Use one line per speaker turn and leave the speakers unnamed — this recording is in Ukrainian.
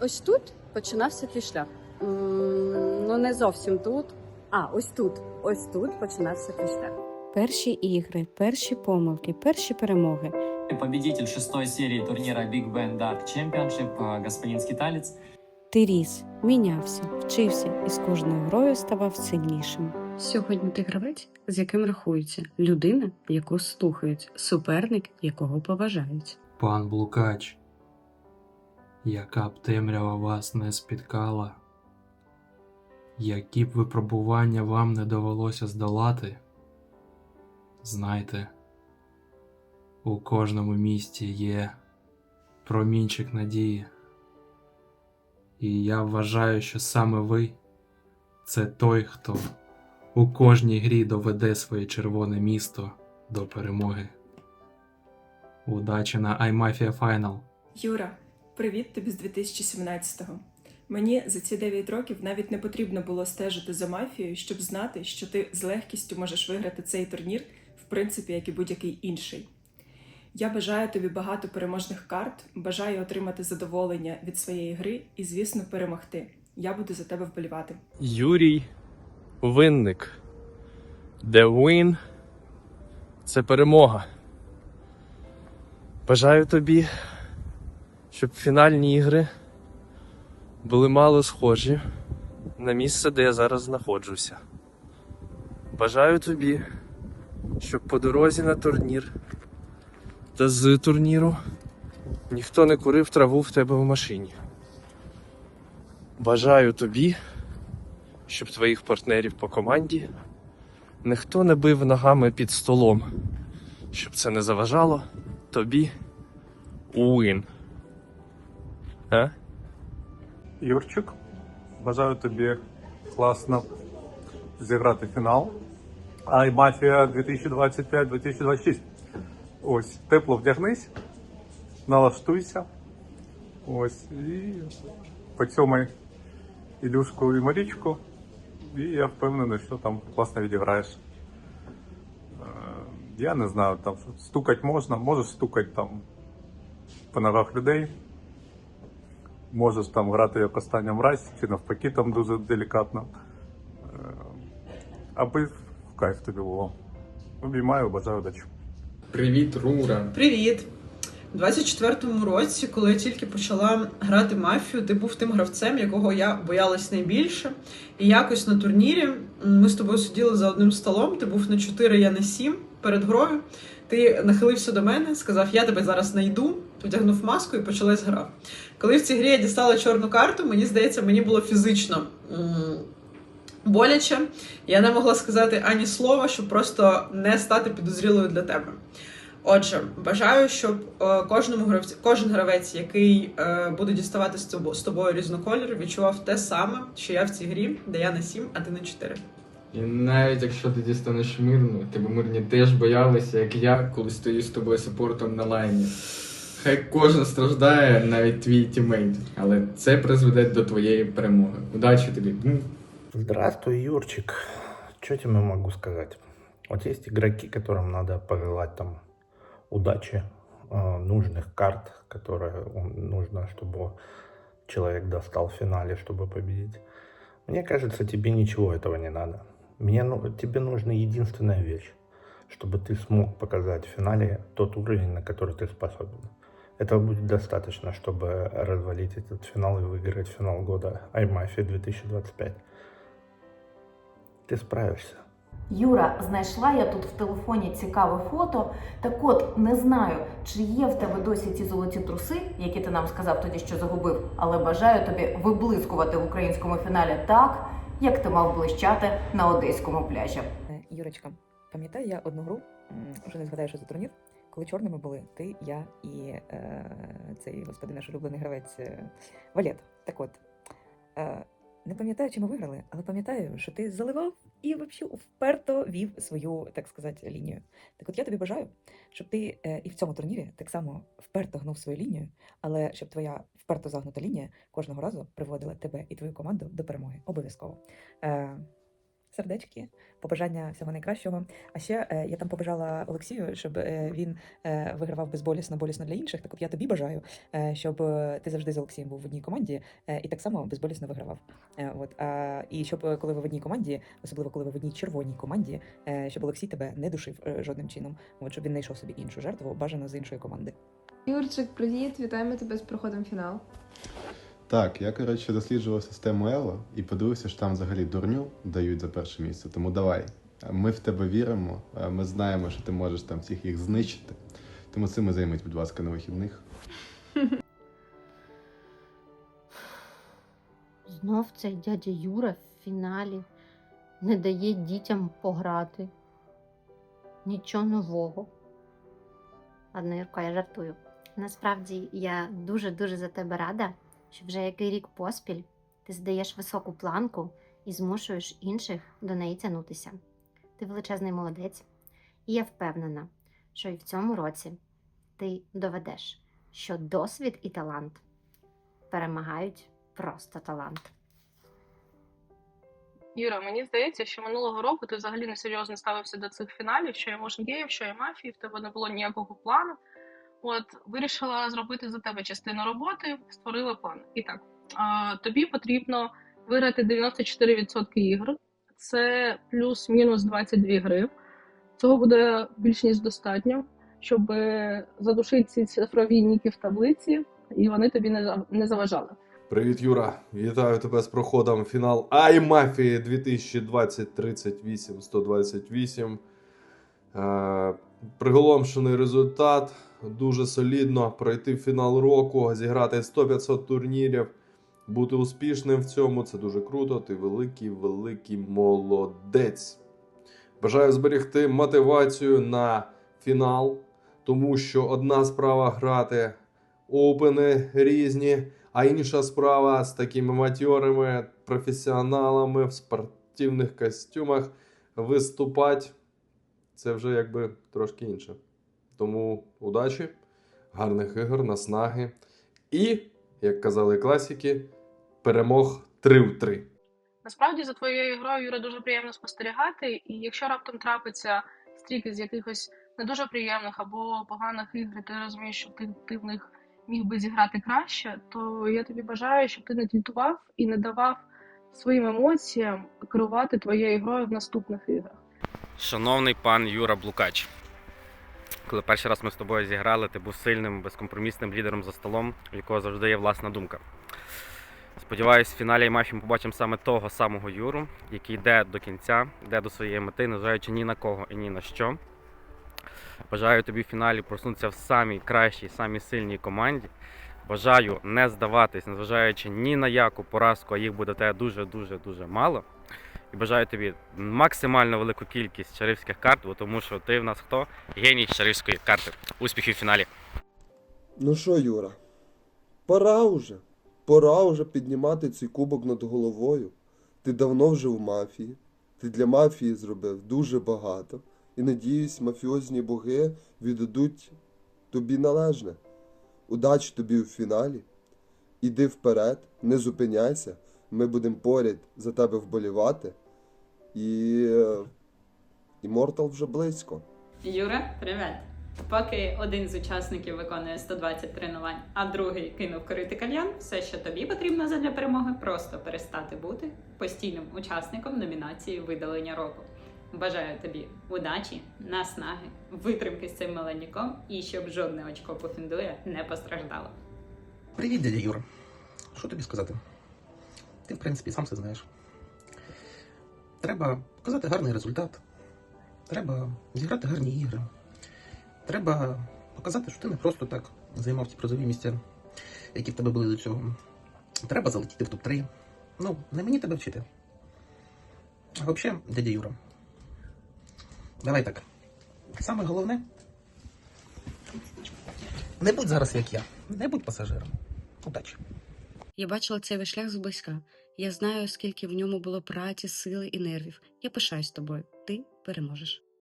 ось тут починався твій шлях. М, Ну не зовсім тут. А, ось тут. Ось тут починався твій шлях. Перші ігри, перші помилки, перші перемоги.
Победитель шестой серии турнира Big Bang Dart Championship, господин Скиталец.
Ти ріс, мінявся, вчився і з кожною грою ставав сильнішим. Сьогодні ти гравець, з яким рахується, людина, яку слухають, суперник, якого поважають.
Пан Блукач, яка б темрява вас не спіткала, які б випробування вам не довелося здолати, знайте, у кожному місті є промінчик надії. І я вважаю, що саме ви це той, хто у кожній грі доведе своє червоне місто до перемоги. Удачі на iMafia Final!
Юра, привіт тобі з 2017-го. Мені за ці 9 років навіть не потрібно було стежити за мафією, щоб знати, що ти з легкістю можеш виграти цей турнір, в принципі, як і будь-який інший. Я бажаю тобі багато переможних карт, бажаю отримати задоволення від своєї гри і, звісно, перемогти. Я буду за тебе вболівати.
Юрій Винник. Де win – це перемога. Бажаю тобі, щоб фінальні ігри були мало схожі на місце, де я зараз знаходжуся. Бажаю тобі, щоб по дорозі на турнір та з турніру ніхто не курив траву в тебе в машині. Бажаю тобі, щоб твоїх партнерів по команді ніхто не бив ногами під столом, щоб це не заважало тобі уин. А?
Юрчик, бажаю тобі класно зіграти фінал. Ай, Мафія 2025-2026. Ось, тепло вдягнись, налаштуйся. Ось, і поцьомай Ілюшку і Марічку. І я впевнений, що там класно відіграєш. Е, Я не знаю, там стукати можна, можеш стукати там по ногах людей. Можеш там грати як остання мразь, чи навпаки там дуже делікатно. Е, Аби в кайф тобі було. Обіймаю, бажаю удачі.
Привіт, Рура.
Привіт! У 24-му році, коли я тільки почала грати мафію, ти був тим гравцем, якого я боялась найбільше. І якось на турнірі ми з тобою сиділи за одним столом. Ти був на 4, я на 7 перед грою. Ти нахилився до мене, сказав: Я тебе зараз знайду, одягнув маску і почалась гра. Коли в цій грі я дістала чорну карту, мені здається, мені було фізично боляче. Я не могла сказати ані слова, щоб просто не стати підозрілою для тебе. Отже, бажаю, щоб е, кожному гравці, кожен гравець, який е, буде діставати з тобою, різнокольор, відчував те саме, що я в цій грі, де я на 7, а ти на 4.
І навіть якщо ти дістанеш мирну, тебе мирні теж боялися, як я, коли стою з тобою саппортом на лайні. Хай кожен страждає, навіть твій тімейт, але це призведе до твоєї перемоги. Удачі тобі! М.
Здравствуй, Юрчик. Что тебе могу сказать? Вот есть игроки, которым надо пожелать там удачи, э, нужных карт, которые он- нужно, чтобы человек достал в финале, чтобы победить. Мне кажется, тебе ничего этого не надо. Мне, ну, тебе нужна единственная вещь, чтобы ты смог показать в финале тот уровень, на который ты способен. Этого будет достаточно, чтобы развалить этот финал и выиграть финал года iMafia 2025. Ти справишся.
Юра, знайшла я тут в телефоні цікаве фото. Так от не знаю, чи є в тебе досі ті золоті труси, які ти нам сказав тоді, що загубив, але бажаю тобі виблискувати в українському фіналі так, як ти мав блищати на одеському пляжі.
Е, Юрочка, пам'ятаю я одну гру, м, вже не згадаю, що за турнір, коли чорними були ти, я і е, цей господи, наш улюблений гравець е, Валет. Так от, е, не пам'ятаю, чи ми виграли, але пам'ятаю, що ти заливав і взагалі вперто вів свою, так сказати, лінію. Так от я тобі бажаю, щоб ти е, і в цьому турнірі так само вперто гнув свою лінію, але щоб твоя вперто загнута лінія кожного разу приводила тебе і твою команду до перемоги. Обов'язково. Е, сердечки, побажання всього найкращого. А ще е, я там побажала Олексію, щоб е, він е, вигравав безболісно, болісно для інших. Так от я тобі бажаю, щоб ти завжди з Олексієм був в одній команді і так само безболісно вигравав. От і щоб коли ви в одній команді, особливо коли ви в одній червоній команді, щоб Олексій тебе не душив жодним чином. От щоб він знайшов собі іншу жертву, бажано з іншої команди.
Юрчик, привіт, вітаємо тебе з проходом в фінал.
Так, я коротше досліджував систему Ело і подивився, що там взагалі дурню дають за перше місце. Тому давай. Ми в тебе віримо. Ми знаємо, що ти можеш там всіх їх знищити. Тому цим і займись, будь ласка, на вихідних.
Знов цей дядя Юра в фіналі не дає дітям пограти. Нічого нового. Ладно, Юрко, я жартую. Насправді я дуже-дуже за тебе рада, що вже який рік поспіль ти здаєш високу планку і змушуєш інших до неї тягнутися. Ти величезний молодець, і я впевнена, що і в цьому році ти доведеш, що досвід і талант перемагають просто талант.
Юра, мені здається, що минулого року ти взагалі не серйозно ставився до цих фіналів, що я Motion Game, що я мафії, в тебе не було ніякого плану. От вирішила зробити за тебе частину роботи, створила план. І так, тобі потрібно виграти 94% ігор. Це плюс-мінус 22 гри. Цього буде більш ніж достатньо, щоб задушити ці цифрові ніки в таблиці, і вони тобі не за- не заважали.
Привіт, Юра! Вітаю тебе з проходом фінал Ай Мафії 2020 38 128. Е, приголомшений результат. Дуже солідно пройти фінал року, зіграти 100-500 турнірів, бути успішним в цьому. Це дуже круто. Ти великий, великий молодець. Бажаю зберегти мотивацію на фінал, тому що одна справа грати опени різні, а інша справа з такими матьорами, професіоналами в спортивних костюмах виступати. Це вже якби трошки інше. Тому удачі, гарних ігор, наснаги. І, як казали класики, перемог 3 в 3.
Насправді за твоєю грою Юра дуже приємно спостерігати, і якщо раптом трапиться стрік з якихось не дуже приємних або поганих ігор, і ти розумієш, що ти, ти в них міг би зіграти краще, то я тобі бажаю, щоб ти не тільтував і не давав своїм емоціям керувати твоєю грою в наступних іграх.
Шановний пан Юра Блукач, коли перший раз ми з тобою зіграли, ти був сильним, безкомпромісним лідером за столом, у якого завжди є власна думка. Сподіваюсь, в фіналі матчу ми побачимо саме того самого Юру, який йде до кінця, йде до своєї мети, незважаючи ні на кого і ні на що. Бажаю тобі в фіналі проснутися в самій кращій, самій сильній команді. Бажаю не здаватись, незважаючи ні на яку поразку, а їх буде тебе дуже-дуже дуже мало. І бажаю тобі максимально велику кількість шарифських карт, бо тому що ти в нас хто? Геній шарифської карти. Успіхів в фіналі.
Ну що, Юра, пора вже. Пора вже піднімати цей кубок над головою. Ти давно вже в мафії. Ти для мафії зробив дуже багато. І надіюсь, мафіозні боги віддадуть тобі належне. Удачі тобі у фіналі. Іди вперед, не зупиняйся. Ми будемо поряд за тебе вболівати. І. е, Імортал вже близько.
Юра, привіт! Поки один з учасників виконує 120 тренувань, а другий кинув корити кальян, все, що тобі потрібно задля перемоги, просто перестати бути постійним учасником номінації видалення року. Бажаю тобі удачі, наснаги, витримки з цим маленьком і щоб жодне очко пофіндує не постраждало.
Привіт, дядя Юра. Що тобі сказати? Ти, в принципі, сам все знаєш. Треба показати гарний результат. Треба зіграти гарні ігри. Треба показати, що ти не просто так займав ті призові місця, які в тебе були до цього. Треба залетіти в топ-3. Ну, не мені тебе вчити. А взагалі, дядя Юра. Давай так. Саме головне. Не будь зараз як я. Не будь пасажиром. Удачі.
Я бачила цей весь шлях зблизька. Я знаю, скільки в ньому було праці, сили і нервів. Я пишаюсь тобою. Ти переможеш.